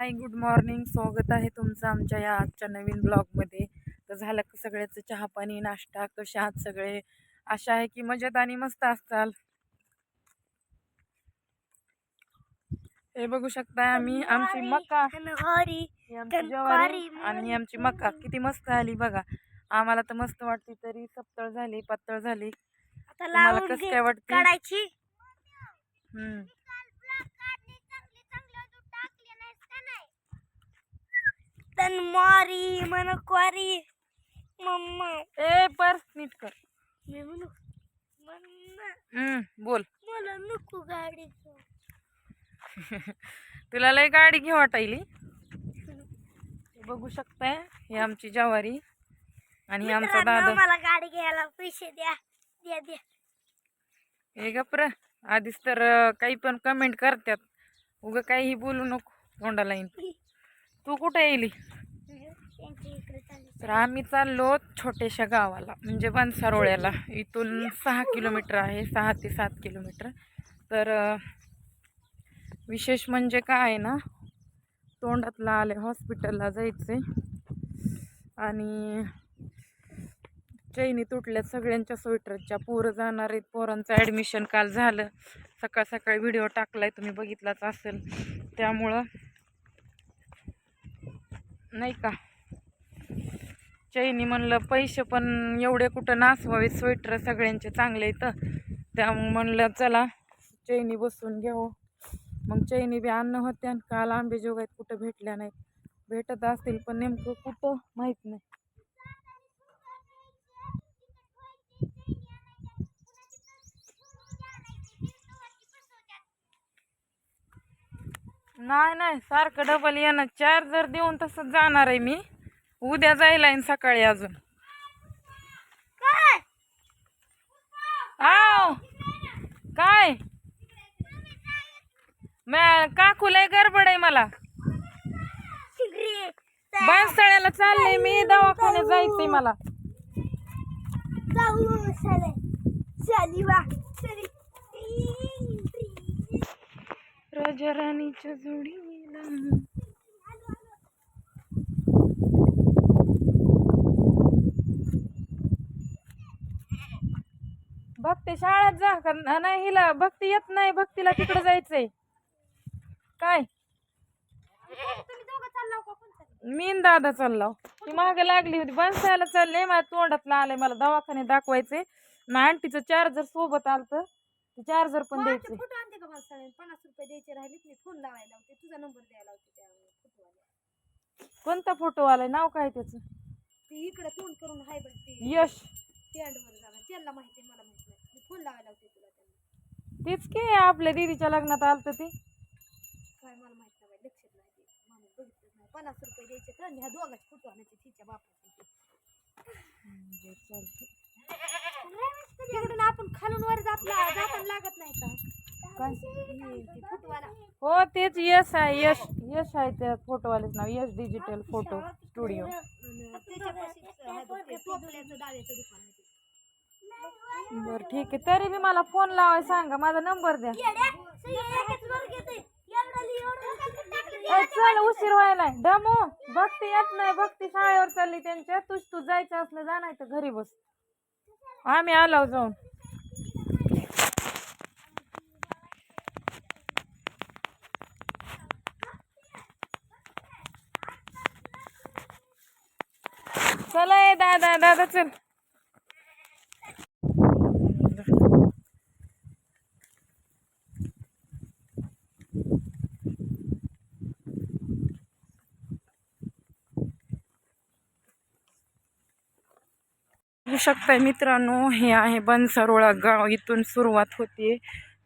Hi good morning. स्वागत आहे तुमचं आमच्या या आजच्या नवीन ब्लॉगमध्ये. तर झालं का सगळ्याचं चहा पाणी नाश्ता? कसे आहात सगळे? आशा आहे की मजेत आणि मस्त असताल हे बघू शकताय आम्ही आमची मका. आणि आमची मका. किती मस्त आली बघा. आम्हाला तर मस्त वाटते तरी सप्तळ झाली पातळ झाली. लावून कसं काय वाटते? काढायची हम्म तनमारी मनक्वारी मम्मा ए पर्स नीट कर. मी म्हणू मम्मा हम्म बोल. मला नको गाडी तुला लय गाडी घे वाटायली. बघू शकताय ही आमची जवारी आणि हे आमचा दादा. मला गाडी घ्यायला पैसे द्या द्या द्या. हे गप्र आधीच तर अं, काही पण कमेंट करतात उगं काहीही बोलू नको तोंडाला येईन. तू कुठे येईली तर आम्ही चाललो छोट्याशा गावाला म्हणजे बनसारोळ्याला. इथून सहा किलोमीटर आहे सहा ते सात किलोमीटर. तर विशेष म्हणजे काय आहे ना तोंडातला आले हॉस्पिटलला जायचे आणि चैनी तुटल्यात सगळ्यांच्या स्वेटरच्या पोरं जाणार आहेत. पोरांचं ॲडमिशन काल झालं. सकाळ सकाळी व्हिडिओ टाकलाय तुम्ही बघितलाच असेल. त्यामुळं नाही का? चैनी म्हणलं पैसे पण एवढे कुठं नासवावे स्वेटर सगळ्यांचे चांगले आहेत. त्यामुळे म्हणलं चला चैनी बसून घेऊ. मग चैनी बी अन्न होत्या आणि काल आंबे जोगायत कुठं भेटल्या नाहीत. भेटत असतील पण नेमकं कुठं माहीत नाही. नाही नाही सारखं डबल येणं चार्जर देऊन तसंच जाणार आहे मी उद्या जायला आहे सकाळी अजून काय आव काय मॅ काकू लय गडबड आहे मला शिगरी बांसळ्याला चालले मी दवाखान्यात जायचंय मला जाऊ राजा राणीच्या जोडीला. भक्ती शाळेत जा का नाही हिला भक्ती येत नाही भक्तीला तिकडे जायचंय. काय? मी दादा चाललो ती मागे लागली होती बनसायला चालले माझ्या तोंडातला आलंय मला दवाखाने दाखवायचे ना आंटीचं चार्जर सोबत आलतं. ते चार्जर पण द्यायचे. फोटो आणते का मला सगळे पन्नास रुपये द्यायचे राहिले मी फोन लावायला लावते तुझा नंबर द्यायला लावते त्या फोटोवाल्या कोणता फोटो आलाय नाव काय त्याचं? ती इकडे तोंड करून हाय बघ ती. यश. स्टँडवर जाणार. त्यांना माहिती आहे, मला माहीत नाही. मी फोन लावायला लावते तुला त्यांना. तीच की आपल्या दीदीच्या लग्नात आलतं ते. काय मला माहीत नाही लक्षात नाही ते. माणूस बघितलंच नाही. पन्नास रुपये द्यायचे तर आणि ह्या दोघांचे फोटो आणायचे तिच्या बापाचे. काय हो तेच यश आहे यश यश आहे त्या फोटोवालेच नाव यश डिजिटल फोटो स्टुडिओ बर बरं ठीक आहे. तरी बी मला फोन लावाय सांगा माझा नंबर द्या. चल उशीर व्हायलाय डमो भक्ती येत नाही भक्ती शाळेवर चालली त्यांच्या. तुझ तू जायचं असलं जा नाही तर घरी बस. आम्ही आलो जाऊन. चला ये दादा दादा चल. बघू शकताय मित्रांनो हे आहे बनसरोळा गाव. इथून सुरुवात होते.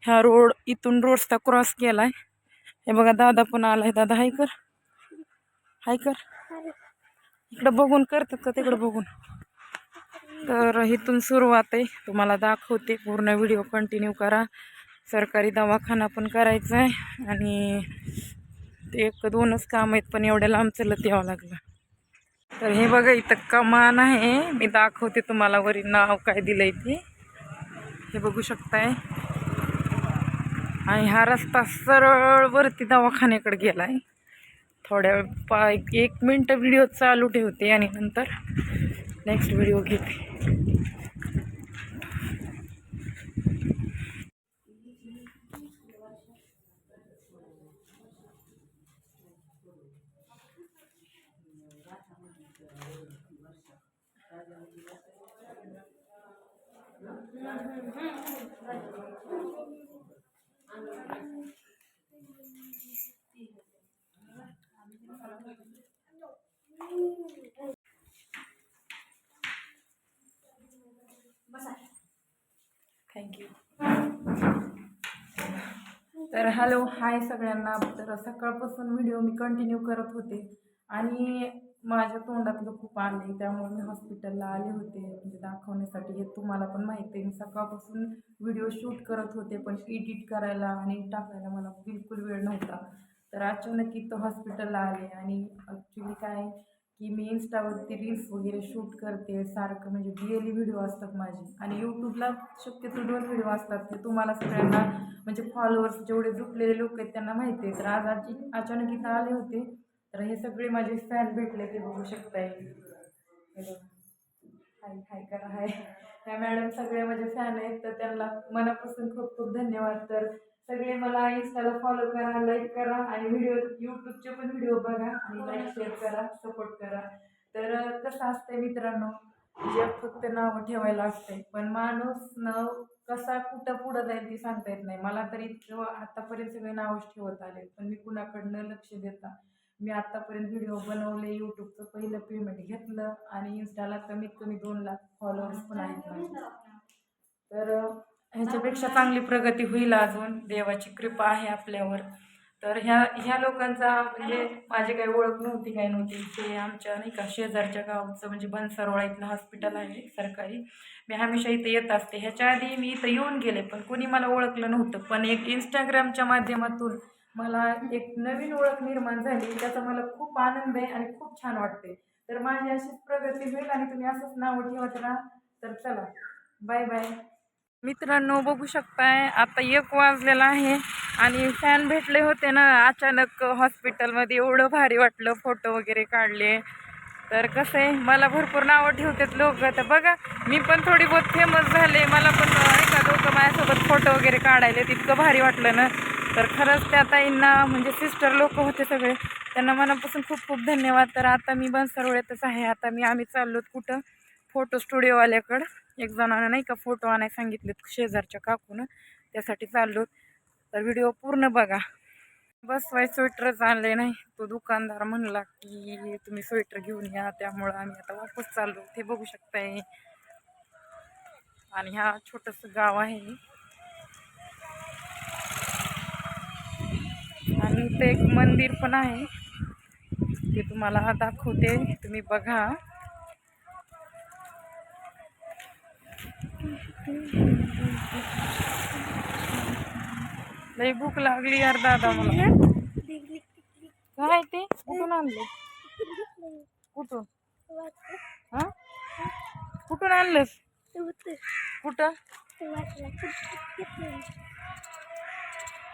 ह्या रोड इथून रोडचा क्रॉस केलाय. हे बघा दादा पण आलाय. दादा हाय कर. हाय कर. इकडं बघून करतात का तिकडं बघून? तर इथून सुरुवात आहे. तुम्हाला दाखवते. पूर्ण व्हिडिओ कंटिन्यू करा. सरकारी दवाखाना पण करायचा आहे. आणि ते एक दोनच काम आहेत पण एवढ्या लांब चलत यावं लागलं. तर हे बघा इथं कमान आहे. मी दाखवते तुम्हाला वरी नाव काय दिलंय ते. हे बघू शकताय. आणि हा रस्ता सरळ वरती दवाखान्याकडे गेलाय. थोड्या वेळ पा एक मिनटं व्हिडिओ चालू ठेवते आणि नंतर नेक्स्ट व्हिडिओ घेते. बसा थँक्यू तर हॅलो हाय सगळ्यांना. तर सकाळपासून व्हिडिओ मी कंटिन्यू करत होते. आणि माझ्या तोंडातलं खूप आले त्यामुळे मी हॉस्पिटलला आले होते. म्हणजे दाखवण्यासाठी हे तुम्हाला पण माहिती आहे. मी सकाळपासून व्हिडिओ शूट करत होते पण एडिट करायला आणि टाकायला मला बिलकुल वेळ नव्हता. तर अचानक इथं हॉस्पिटलला आले आणि ॲक्च्युली काय की मी इन्स्टावरती रील्स वगैरे शूट करते सारखं म्हणजे डेली व्हिडिओ असतात माझे. आणि यूट्यूबला शक्यतो दोन व्हिडिओ असतात ते तुम्हाला सगळ्यांना म्हणजे फॉलोअर्स जेवढे झुकलेले लोक आहेत त्यांना माहिती आहे. तर आज आजी अचानक इथं आले होते तर हे सगळे माझे फॅन भेटले ते बघू शकताय. हे हाय हाय करा हाय. ह्या मॅडम सगळे माझे फॅन आहेत तर त्यांना मनापासून खूप खूप धन्यवाद. तर सगळे मला इन्स्टाला फॉलो करा लाईक करा आणि व्हिडिओ यूट्यूबचे पण व्हिडिओ बघा आणि लाईक शेअर करा सपोर्ट करा. तर कसं असतंय मित्रांनो जग फक्त नावं ठेवायला असते पण माणूस नाव कसा कुठं पुढं जाईल ती सांगता येत नाही. मला तरी आतापर्यंत सगळे नावच ठेवत आले पण मी कुणाकडनं लक्ष देता? मी आत्तापर्यंत व्हिडिओ बनवले यूट्यूबचं पहिलं पेमेंट घेतलं आणि इन्स्टाला कमीत कमी दोन लाख फॉलोअर्स पण आहेत तर ह्याच्यापेक्षा चांगली प्रगती होईल अजून. देवाची कृपा आहे आपल्यावर. तर ह्या ह्या लोकांचा म्हणजे माझी काही ओळख नव्हती काही नव्हती. ते आमच्या नाही का शेजारच्या गावचं म्हणजे बनसरोळा इथलं हॉस्पिटल आहे सरकारी. मी हमेशा इथं येत असते. ह्याच्या आधी मी इथं येऊन गेले पण कोणी मला ओळखलं नव्हतं. पण एक इंस्टाग्रामच्या माध्यमातून मला एक नवीन ओळख निर्माण झाली. त्याचा मला खूप आनंद आहे आणि खूप छान वाटते तर माझी अशीच प्रगती होईल आणि तुम्ही असंच नाव ठेवत राहा तर चला. Bye bye. मित्रांनो बघू शकताय आता एक वाजलेला आहे आणि फॅन भेटले होते ना अचानक हॉस्पिटलमध्ये एवढं भारी वाटलं फोटो वगैरे काढले. तर कसं आहे मला भरपूर नावं ठेवतात लोक. तर बघा मी पण थोडी बहुत फेमस झाले. मला पण एका लोक माझ्यासोबत फोटो वगैरे काढायले तितकं भारी वाटलं ना. तर खरंच त्या ताईंना म्हणजे सिस्टर लोक होते सगळे त्यांना मनापासून खूप खूप धन्यवाद. तर आता मी बनसरोळ्यातच आहे. आता मी आम्ही चाललो कुठं? फोटो स्टुडिओवाल्याकडं. एक जणानं नाही का फोटो आणायला सांगितलेत शेजारच्या काकूनं. त्यासाठी चाललो तर व्हिडिओ पूर्ण बघा. बसवाय स्वेटरच आणले नाही. तो दुकानदार म्हणला की तुम्ही स्वेटर घेऊन या. त्यामुळं आम्ही आता वापस चाललो ते बघू शकताय. आणि हा छोटंसं गाव आहे. आणि ते एक मंदिर पण आहे. ते तुम्हाला दाखवते. तुम्ही बघा. लई भूक लागली यार दादा मला. काय ते? कुठून आणले? कुठून? हा? कुठून आणलंस? कुठं?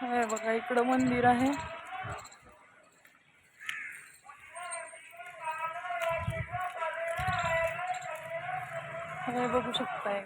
हे बघा इकडं मंदिर आहे. हे बघू शकताय.